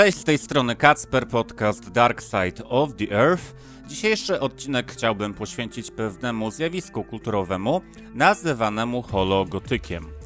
Cześć, z tej strony Kacper, podcast Dark Side of the Earth. Dzisiejszy odcinek chciałbym poświęcić pewnemu zjawisku kulturowemu nazywanemu hologotykiem.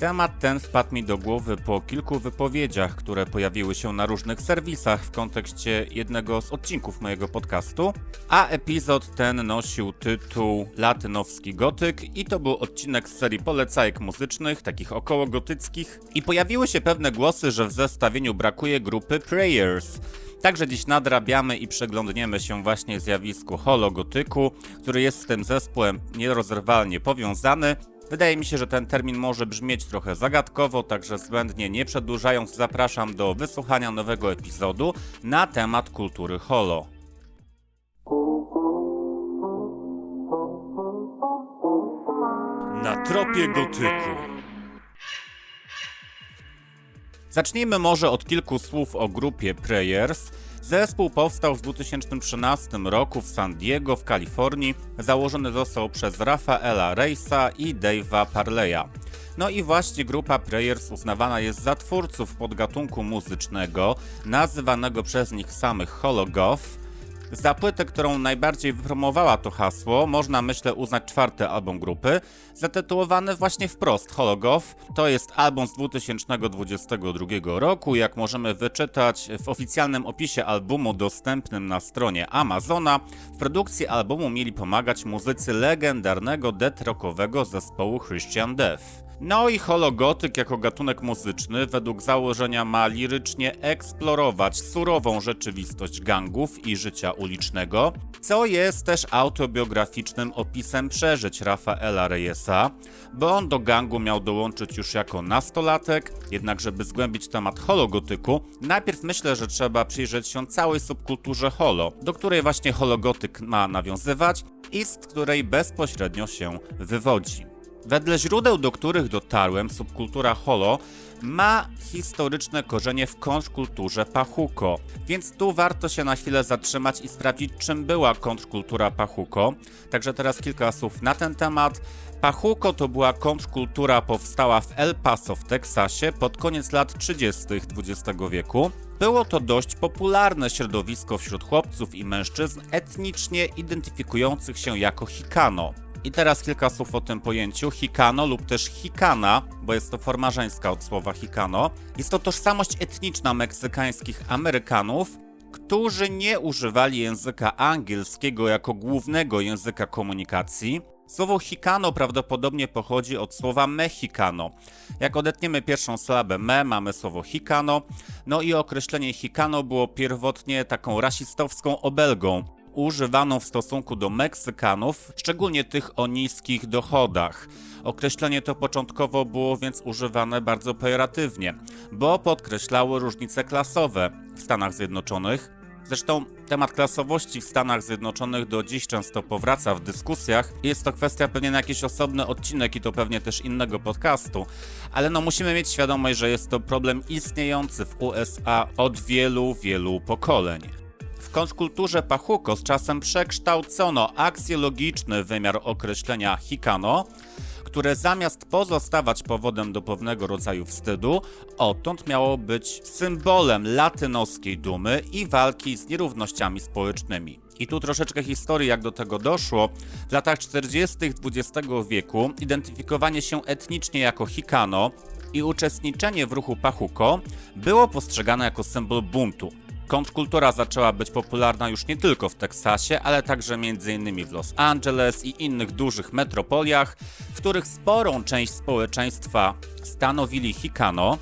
Temat ten wpadł mi do głowy po kilku wypowiedziach, które pojawiły się na różnych serwisach w kontekście jednego z odcinków mojego podcastu, a epizod ten nosił tytuł Latynowski Gotyk i to był odcinek z serii polecajek muzycznych, takich około gotyckich i pojawiły się pewne głosy, że w zestawieniu brakuje grupy Prayers. Także dziś nadrabiamy i przeglądniemy się właśnie zjawisku hologotyku, który jest z tym zespołem nierozerwalnie powiązany. Wydaje mi się, że ten termin może brzmieć trochę zagadkowo, także zbędnie nie przedłużając, zapraszam do wysłuchania nowego epizodu na temat kultury holo. Na tropie gotyku. Zacznijmy może od kilku słów o grupie Prayers. Zespół powstał w 2013 roku w San Diego w Kalifornii. Założony został przez Rafaela Reisa i Dave'a Parleya. No i właśnie grupa Prayers uznawana jest za twórców podgatunku muzycznego, nazywanego przez nich samych hologoth. Za płytę, którą najbardziej wypromowała to hasło, można myślę uznać czwarty album grupy, zatytułowany właśnie wprost Hologoth. To jest album z 2022 roku, jak możemy wyczytać w oficjalnym opisie albumu dostępnym na stronie Amazona. W produkcji albumu mieli pomagać muzycy legendarnego death rockowego zespołu Christian Death. No i hologotyk jako gatunek muzyczny według założenia ma lirycznie eksplorować surową rzeczywistość gangów i życia ulicznego, co jest też autobiograficznym opisem przeżyć Rafaela Reyesa, bo on do gangu miał dołączyć już jako nastolatek, jednak żeby zgłębić temat hologotyku, najpierw myślę, że trzeba przyjrzeć się całej subkulturze holo, do której właśnie hologotyk ma nawiązywać i z której bezpośrednio się wywodzi. Wedle źródeł, do których dotarłem, subkultura holo ma historyczne korzenie w kontrkulturze Pachuco, więc tu warto się na chwilę zatrzymać i sprawdzić, czym była kontrkultura Pachuco. Także teraz kilka słów na ten temat. Pachuco to była kontrkultura powstała w El Paso w Teksasie pod koniec lat 30. XX wieku. Było to dość popularne środowisko wśród chłopców i mężczyzn etnicznie identyfikujących się jako Chicano. I teraz kilka słów o tym pojęciu. Hikano lub też Hikana, bo jest to forma żeńska od słowa Hikano. Jest to tożsamość etniczna meksykańskich Amerykanów, którzy nie używali języka angielskiego jako głównego języka komunikacji. Słowo Hikano prawdopodobnie pochodzi od słowa Mexicano. Jak odetniemy pierwszą sylabę me, mamy słowo Hikano. No i określenie Hikano było pierwotnie taką rasistowską obelgą używaną w stosunku do Meksykanów, szczególnie tych o niskich dochodach. Określenie to początkowo było więc używane bardzo pejoratywnie, bo podkreślało różnice klasowe w Stanach Zjednoczonych. Zresztą temat klasowości w Stanach Zjednoczonych do dziś często powraca w dyskusjach. Jest to kwestia pewnie na jakiś osobny odcinek i to pewnie też innego podcastu, ale no musimy mieć świadomość, że jest to problem istniejący w USA od wielu, wielu pokoleń. W kontrkulturze Pachuco z czasem przekształcono aksjologiczny wymiar określenia Hikano, które zamiast pozostawać powodem do pewnego rodzaju wstydu, odtąd miało być symbolem latynoskiej dumy i walki z nierównościami społecznymi. I tu troszeczkę historii, jak do tego doszło. W latach 40. XX wieku identyfikowanie się etnicznie jako Hikano i uczestniczenie w ruchu Pachuco było postrzegane jako symbol buntu. Kontrkultura zaczęła być popularna już nie tylko w Teksasie, ale także m.in. w Los Angeles i innych dużych metropoliach, w których sporą część społeczeństwa stanowili Hikano.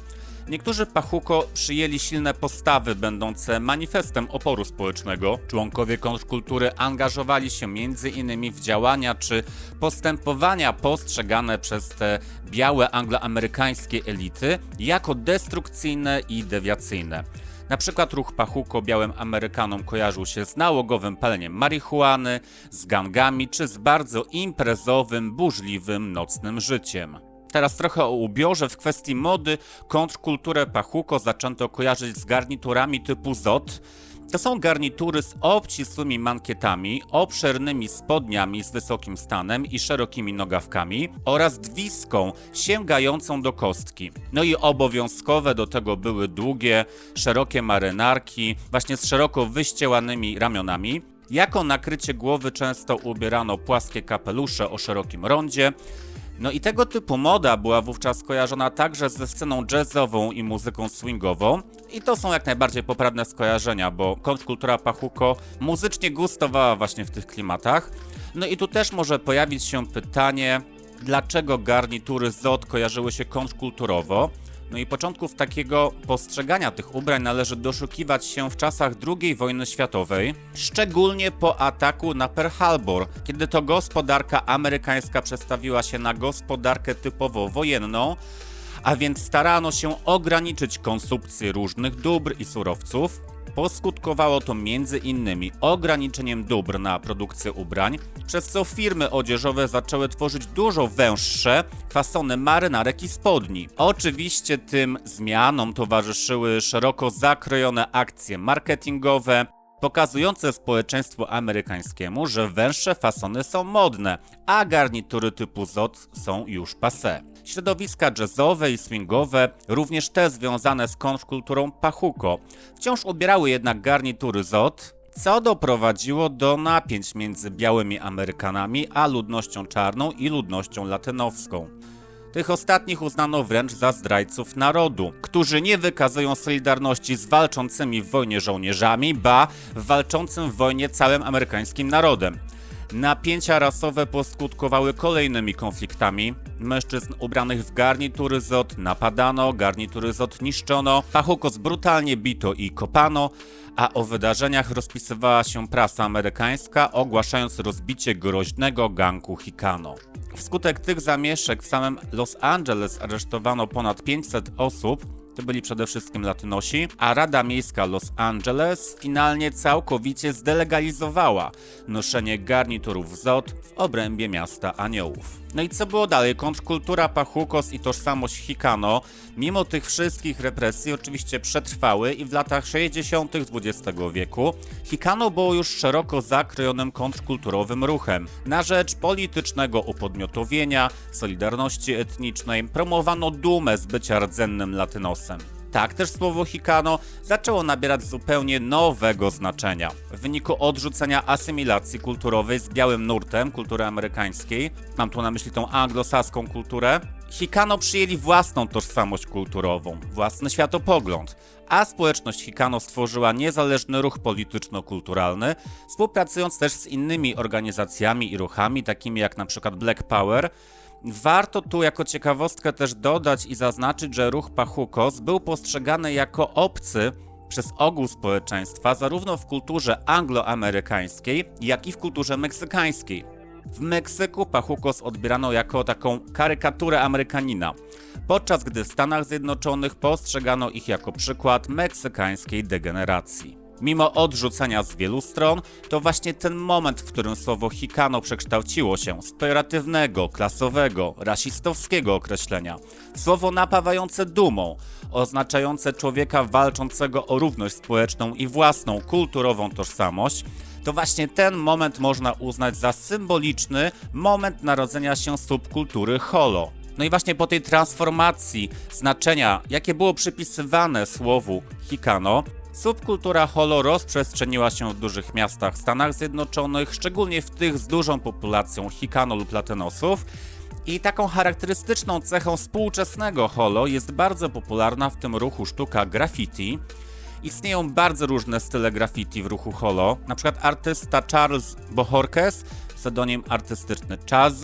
Niektórzy Pachuco przyjęli silne postawy będące manifestem oporu społecznego. Członkowie kontrkultury angażowali się m.in. w działania czy postępowania postrzegane przez te białe angloamerykańskie elity jako destrukcyjne i dewiacyjne. Na przykład ruch Pachuco białym Amerykanom kojarzył się z nałogowym paleniem marihuany, z gangami czy z bardzo imprezowym, burzliwym nocnym życiem. Teraz trochę o ubiorze. W kwestii mody kontrkulturę Pachuco zaczęto kojarzyć z garniturami typu ZOT, To są garnitury z obcisłymi mankietami, obszernymi spodniami z wysokim stanem i szerokimi nogawkami oraz dwiską sięgającą do kostki. No i obowiązkowe do tego były długie, szerokie marynarki, właśnie z szeroko wyściełanymi ramionami. Jako nakrycie głowy często ubierano płaskie kapelusze o szerokim rondzie, no i tego typu moda była wówczas kojarzona także ze sceną jazzową i muzyką swingową. I to są jak najbardziej poprawne skojarzenia, bo kontrkultura pachuco muzycznie gustowała właśnie w tych klimatach. No i tu też może pojawić się pytanie, dlaczego garnitury ZOT kojarzyły się kontrkulturowo? No i początków takiego postrzegania tych ubrań należy doszukiwać się w czasach II wojny światowej, szczególnie po ataku na Pearl Harbor, kiedy to gospodarka amerykańska przestawiła się na gospodarkę typowo wojenną, a więc starano się ograniczyć konsumpcję różnych dóbr i surowców, Poskutkowało to innymi ograniczeniem dóbr na produkcję ubrań, przez co firmy odzieżowe zaczęły tworzyć dużo węższe fasony marynarek i spodni. Oczywiście tym zmianom towarzyszyły szeroko zakrojone akcje marketingowe, pokazujące społeczeństwu amerykańskiemu, że węższe fasony są modne, a garnitury typu ZOT są już passé. Środowiska jazzowe i swingowe, również te związane z kontrkulturą pachuco, wciąż ubierały jednak garnitury ZOT, co doprowadziło do napięć między białymi Amerykanami a ludnością czarną i ludnością latynowską. Tych ostatnich uznano wręcz za zdrajców narodu, którzy nie wykazują solidarności z walczącymi w wojnie żołnierzami, ba, walczącym w wojnie całym amerykańskim narodem. Napięcia rasowe poskutkowały kolejnymi konfliktami. Mężczyzn ubranych w garnitury ZOT napadano, garnitury ZOT niszczono, Pachukos brutalnie bito i kopano, a o wydarzeniach rozpisywała się prasa amerykańska, ogłaszając rozbicie groźnego ganku Hikano. Wskutek tych zamieszek w samym Los Angeles aresztowano ponad 500 osób, to byli przede wszystkim Latynosi, a Rada Miejska Los Angeles finalnie całkowicie zdelegalizowała noszenie garniturów ZOT w obrębie miasta aniołów. No i co było dalej? Kontrkultura Pachukos i tożsamość Hikano, mimo tych wszystkich represji, oczywiście przetrwały i w latach 60. XX wieku Hikano było już szeroko zakrojonym kontrkulturowym ruchem. Na rzecz politycznego upodmiotowienia, solidarności etnicznej promowano dumę z bycia rdzennym latynosem. Tak też słowo Hikano zaczęło nabierać zupełnie nowego znaczenia. W wyniku odrzucenia asymilacji kulturowej z białym nurtem kultury amerykańskiej, mam tu na myśli tą anglosaską kulturę, Hikano przyjęli własną tożsamość kulturową, własny światopogląd, a społeczność Hikano stworzyła niezależny ruch polityczno-kulturalny, współpracując też z innymi organizacjami i ruchami, takimi jak przykład Black Power, Warto tu jako ciekawostkę też dodać i zaznaczyć, że ruch Pachukos był postrzegany jako obcy przez ogół społeczeństwa zarówno w kulturze angloamerykańskiej, jak i w kulturze meksykańskiej. W Meksyku Pachukos odbierano jako taką karykaturę Amerykanina, podczas gdy w Stanach Zjednoczonych postrzegano ich jako przykład meksykańskiej degeneracji. Mimo odrzucenia z wielu stron, to właśnie ten moment, w którym słowo Hikano przekształciło się z pejoratywnego, klasowego, rasistowskiego określenia słowo napawające dumą, oznaczające człowieka walczącego o równość społeczną i własną kulturową tożsamość, to właśnie ten moment można uznać za symboliczny moment narodzenia się subkultury holo. No i właśnie po tej transformacji znaczenia, jakie było przypisywane słowu Hikano, Subkultura holo rozprzestrzeniła się w dużych miastach w Stanach Zjednoczonych, szczególnie w tych z dużą populacją Hikano lub Latynosów. I taką charakterystyczną cechą współczesnego holo jest bardzo popularna w tym ruchu sztuka graffiti. Istnieją bardzo różne style graffiti w ruchu holo. Na przykład artysta Charles Bohorquez, pseudonim artystyczny Chaz,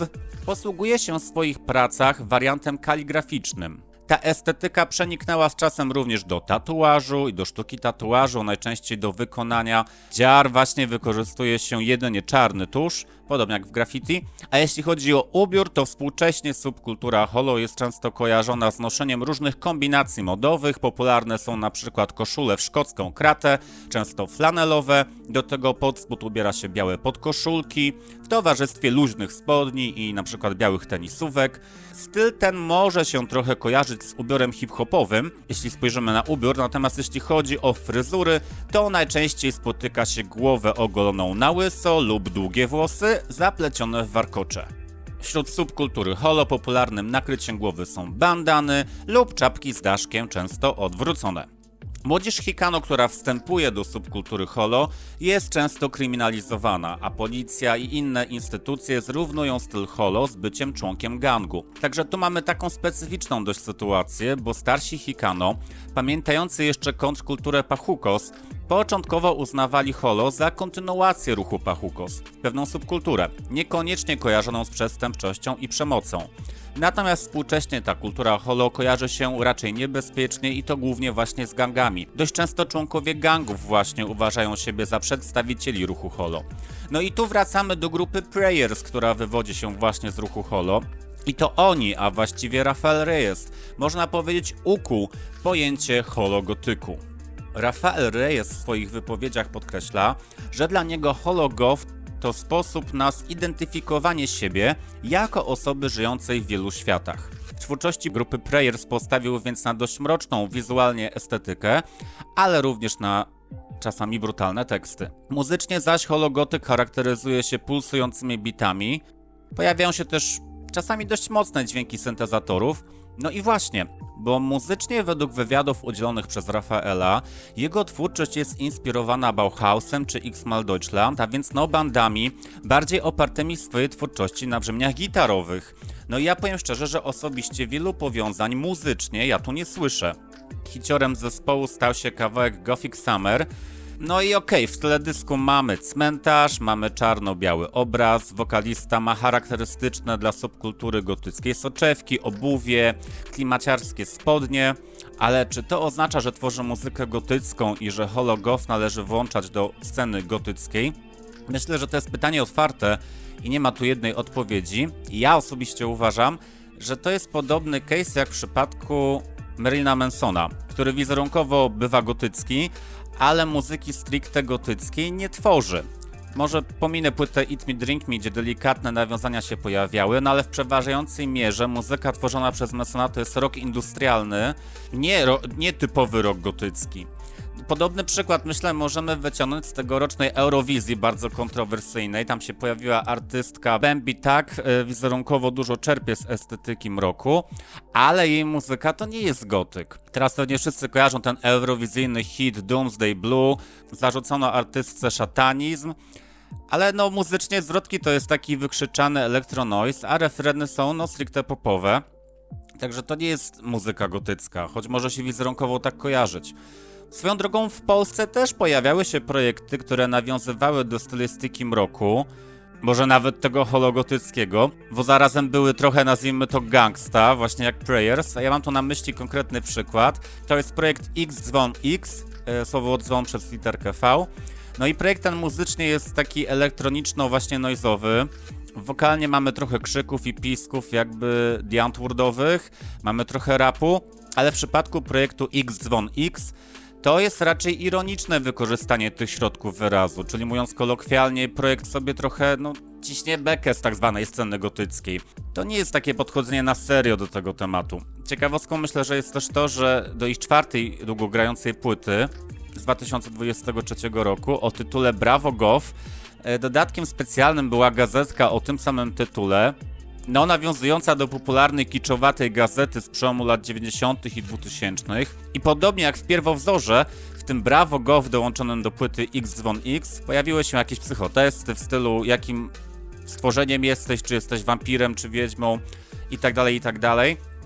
posługuje się w swoich pracach wariantem kaligraficznym. Ta estetyka przeniknęła z czasem również do tatuażu i do sztuki tatuażu, najczęściej do wykonania. Dziar właśnie wykorzystuje się jedynie czarny tusz, podobnie jak w graffiti. A jeśli chodzi o ubiór, to współcześnie subkultura holo jest często kojarzona z noszeniem różnych kombinacji modowych. Popularne są na przykład koszule w szkocką kratę, często flanelowe, do tego pod spód ubiera się białe podkoszulki, w towarzystwie luźnych spodni i na przykład białych tenisówek. Styl ten może się trochę kojarzyć z ubiorem hip-hopowym, jeśli spojrzymy na ubiór, natomiast jeśli chodzi o fryzury, to najczęściej spotyka się głowę ogoloną na łyso lub długie włosy zaplecione w warkocze. Wśród subkultury holo popularnym nakryciem głowy są bandany lub czapki z daszkiem, często odwrócone. Młodzież Hikano, która wstępuje do subkultury holo, jest często kryminalizowana, a policja i inne instytucje zrównują styl holo z byciem członkiem gangu. Także tu mamy taką specyficzną dość sytuację, bo starsi Hikano, pamiętający jeszcze kontrkulturę Pachukos, początkowo uznawali holo za kontynuację ruchu Pachukos, pewną subkulturę, niekoniecznie kojarzoną z przestępczością i przemocą. Natomiast współcześnie ta kultura holo kojarzy się raczej niebezpiecznie i to głównie właśnie z gangami. Dość często członkowie gangów właśnie uważają siebie za przedstawicieli ruchu holo. No i tu wracamy do grupy Prayers, która wywodzi się właśnie z ruchu holo. I to oni, a właściwie Rafael Reyes, można powiedzieć ukuł pojęcie hologotyku. Rafael Reyes w swoich wypowiedziach podkreśla, że dla niego hologoth to sposób na zidentyfikowanie siebie jako osoby żyjącej w wielu światach. W twórczości grupy Prayers postawił więc na dość mroczną wizualnie estetykę, ale również na czasami brutalne teksty. Muzycznie zaś hologotyk charakteryzuje się pulsującymi bitami. Pojawiają się też czasami dość mocne dźwięki syntezatorów. No i właśnie, bo muzycznie według wywiadów udzielonych przez Rafaela, jego twórczość jest inspirowana Bauhausem czy X-Mal Deutschland, a więc no bandami bardziej opartymi swojej twórczości na brzmieniach gitarowych. No i ja powiem szczerze, że osobiście wielu powiązań muzycznie ja tu nie słyszę. Hiciorem zespołu stał się kawałek Gothic Summer, no i okej, okay, w teledysku mamy cmentarz, mamy czarno-biały obraz, wokalista ma charakterystyczne dla subkultury gotyckiej soczewki, obuwie, klimaciarskie spodnie, ale czy to oznacza, że tworzy muzykę gotycką i że hologoth należy włączać do sceny gotyckiej? Myślę, że to jest pytanie otwarte i nie ma tu jednej odpowiedzi. Ja osobiście uważam, że to jest podobny case jak w przypadku Merlina Mansona, który wizerunkowo bywa gotycki, ale muzyki stricte gotyckiej nie tworzy. Może pominę płytę Eat Me Drink Me, gdzie delikatne nawiązania się pojawiały, no ale w przeważającej mierze muzyka tworzona przez Masona to jest rock industrialny, nie, ro, nie typowy rock gotycki. Podobny przykład, myślę, możemy wyciągnąć z tegorocznej Eurowizji, bardzo kontrowersyjnej. Tam się pojawiła artystka Bambi Tak, e, wizerunkowo dużo czerpie z estetyki mroku, ale jej muzyka to nie jest gotyk. Teraz pewnie wszyscy kojarzą ten eurowizyjny hit Doomsday Blue, zarzucono artystce szatanizm, ale no muzycznie zwrotki to jest taki wykrzyczany elektronoise, a refreny są no stricte popowe. Także to nie jest muzyka gotycka, choć może się wizerunkowo tak kojarzyć. Swoją drogą w Polsce też pojawiały się projekty, które nawiązywały do stylistyki mroku, może nawet tego hologotyckiego, bo zarazem były trochę, nazwijmy to, gangsta, właśnie jak Prayers, a ja mam tu na myśli konkretny przykład. To jest projekt X Dzwon X, e, słowo odzwon przez literkę V. No i projekt ten muzycznie jest taki elektroniczno właśnie noizowy. Wokalnie mamy trochę krzyków i pisków jakby diantwordowych, mamy trochę rapu, ale w przypadku projektu X Dzwon X to jest raczej ironiczne wykorzystanie tych środków wyrazu, czyli mówiąc kolokwialnie, projekt sobie trochę, no, ciśnie bekę z tak zwanej sceny gotyckiej. To nie jest takie podchodzenie na serio do tego tematu. Ciekawostką myślę, że jest też to, że do ich czwartej długogrającej płyty z 2023 roku o tytule Bravo Goth e, dodatkiem specjalnym była gazetka o tym samym tytule, no, nawiązująca do popularnej kiczowatej gazety z przełomu lat 90. i 2000. I podobnie jak w pierwowzorze, w tym Bravo Gov dołączonym do płyty X Dzwon X, pojawiły się jakieś psychotesty w stylu jakim stworzeniem jesteś, czy jesteś wampirem, czy wiedźmą i tak dalej, i tak.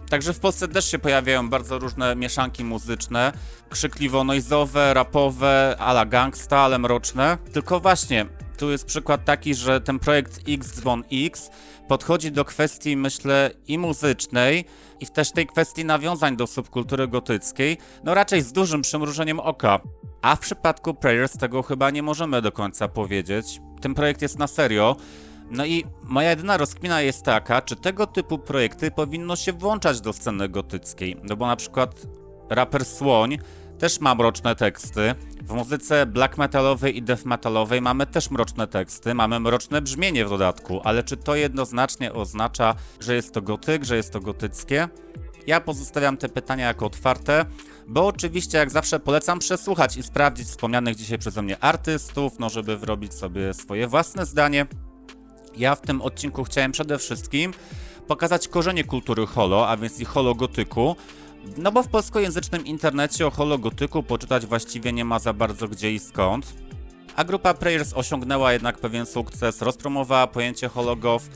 Także w Polsce też się pojawiają bardzo różne mieszanki muzyczne, krzykliwo noizowe, rapowe, ala gangsta, ale mroczne. Tylko właśnie, tu jest przykład taki, że ten projekt X Dzwon X podchodzi do kwestii, myślę, i muzycznej, i też tej kwestii nawiązań do subkultury gotyckiej, no raczej z dużym przymrużeniem oka. A w przypadku Prayers tego chyba nie możemy do końca powiedzieć. Ten projekt jest na serio, No i moja jedyna rozkmina jest taka, czy tego typu projekty powinno się włączać do sceny gotyckiej. No bo na przykład raper Słoń też ma mroczne teksty. W muzyce black metalowej i death metalowej mamy też mroczne teksty, mamy mroczne brzmienie w dodatku, ale czy to jednoznacznie oznacza, że jest to gotyk, że jest to gotyckie? Ja pozostawiam te pytania jako otwarte, bo oczywiście jak zawsze polecam przesłuchać i sprawdzić wspomnianych dzisiaj przeze mnie artystów, no żeby wyrobić sobie swoje własne zdanie. Ja w tym odcinku chciałem przede wszystkim pokazać korzenie kultury holo, a więc i hologotyku, no bo w polskojęzycznym internecie o hologotyku poczytać właściwie nie ma za bardzo gdzie i skąd. A grupa Prayers osiągnęła jednak pewien sukces, rozpromowała pojęcie hologow,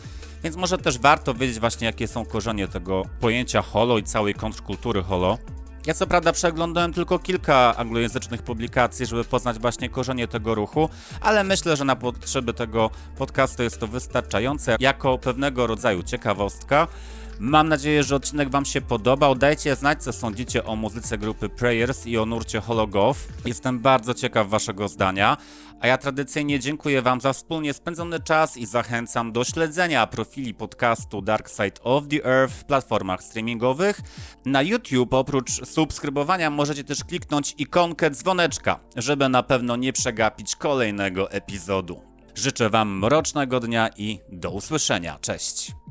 więc może też warto wiedzieć właśnie jakie są korzenie tego pojęcia holo i całej kontrkultury holo. Ja co prawda przeglądałem tylko kilka anglojęzycznych publikacji, żeby poznać właśnie korzenie tego ruchu, ale myślę, że na potrzeby tego podcastu jest to wystarczające jako pewnego rodzaju ciekawostka. Mam nadzieję, że odcinek Wam się podobał. Dajcie znać, co sądzicie o muzyce grupy Prayers i o nurcie Hologow. Jestem bardzo ciekaw Waszego zdania. A ja tradycyjnie dziękuję Wam za wspólnie spędzony czas i zachęcam do śledzenia profili podcastu Dark Side of the Earth w platformach streamingowych. Na YouTube oprócz subskrybowania możecie też kliknąć ikonkę dzwoneczka, żeby na pewno nie przegapić kolejnego epizodu. Życzę Wam mrocznego dnia i do usłyszenia. Cześć!